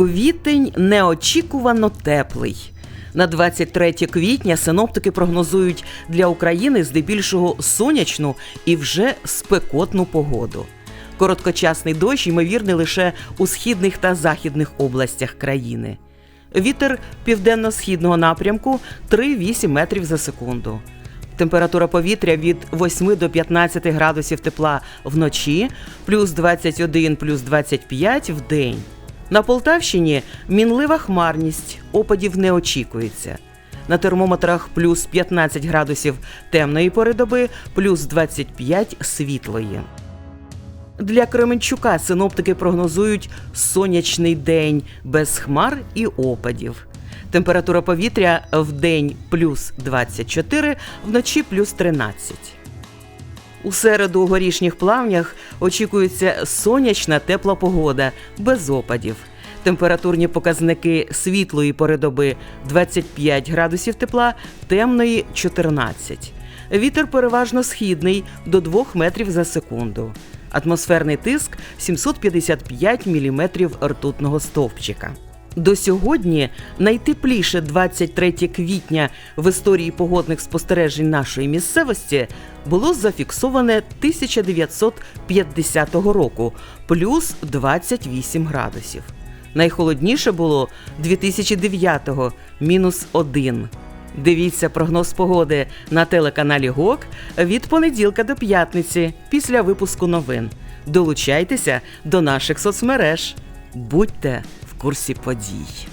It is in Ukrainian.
Квітень неочікувано теплий. На 23 квітня синоптики прогнозують для України здебільшого сонячну і вже спекотну погоду. Короткочасний дощ ймовірний лише у східних та західних областях країни. Вітер південно-східного напрямку 3-8 метрів за секунду. Температура повітря від 8 до 15 градусів тепла вночі, плюс 21, плюс 25 в день. На Полтавщині мінлива хмарність, опадів не очікується. На термометрах плюс 15 градусів темної пори доби, плюс 25 світлої. Для Кременчука синоптики прогнозують сонячний день без хмар і опадів. Температура повітря в день плюс 24, вночі плюс 13. У середу у горішніх плавнях очікується сонячна тепла погода без опадів. Температурні показники світлої пори доби 25 градусів тепла, темної 14. Вітер переважно східний до 2 метрів за секунду. Атмосферний тиск 755 міліметрів ртутного стовпчика. До сьогодні найтепліше 23 квітня в історії погодних спостережень нашої місцевості було зафіксоване 1950 року плюс 28 градусів. Найхолодніше було 2009-го мінус 1. Дивіться прогноз погоди на телеканалі ГОК від понеділка до п'ятниці після випуску новин. Долучайтеся до наших соцмереж. Будьте курсі подій.